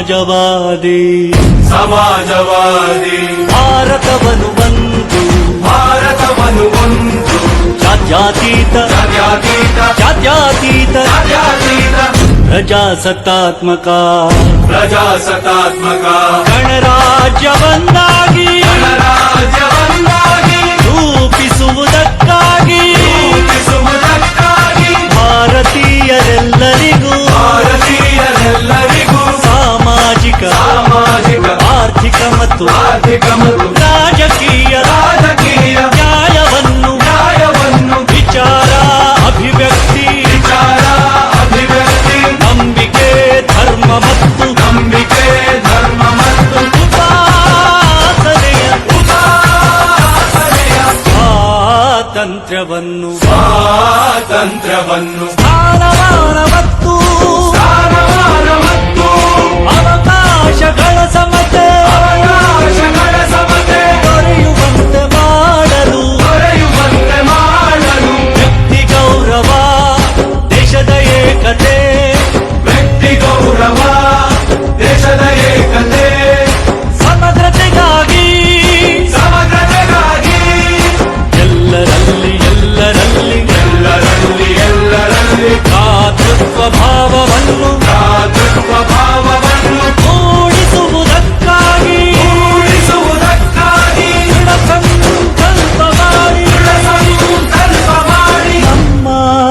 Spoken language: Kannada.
ಸಮಾಜವಾದಿ. ಸಮಾಜವಾದಿ. ಭಾರತವನ್ನು ಒಂದು. ಭಾರತವನ್ನು ಒಂದು. ಜಾತ್ಯಾತೀತ. ಜಾತ್ಯಾತೀತ. ಜಾತ್ಯಾತೀತ. ಜಾತ್ಯಾತೀತ. ಪ್ರಜಾಸತ್ತಾತ್ಮಕ. ಪ್ರಜಾಸತ್ತಾತ್ಮಕ. ಗಣರಾಜ್ಯವನ್ನಾಗಿ. ಗಣರಾಜ್ಯವನ್ನಾಗಿ. ರೂಪಿಸುವುದಕ್ಕಾಗಿ. ರೂಪಿಸುವುದಕ್ಕಾಗಿ. ಭಾರತೀಯರೆಲ್ಲರಿಗೂ ಆರ್ಥಿಕ ಮತ್ತು ಆರ್ಥಿಕ ಮತ್ತು ರಾಜಕೀಯ ರಾಜಕೀಯ ನ್ಯಾಯವನ್ನು ನ್ಯಾಯವನ್ನು ವಿಚಾರ ಅಭಿವ್ಯಕ್ತಿ ವಿಚಾರ ಅಭಿವ್ಯಕ್ತಿ ನಂಬಿಕೆ ಧರ್ಮ ಮತ್ತು ನಂಬಿಕೆ ಧರ್ಮ ಮತ್ತು ಉಪಾಸನೆಯ ಉಪಾಸನೆಯ ಸ್ವಾತಂತ್ರ್ಯವನ್ನು ಸ್ವಾತಂತ್ರ್ಯವನ್ನು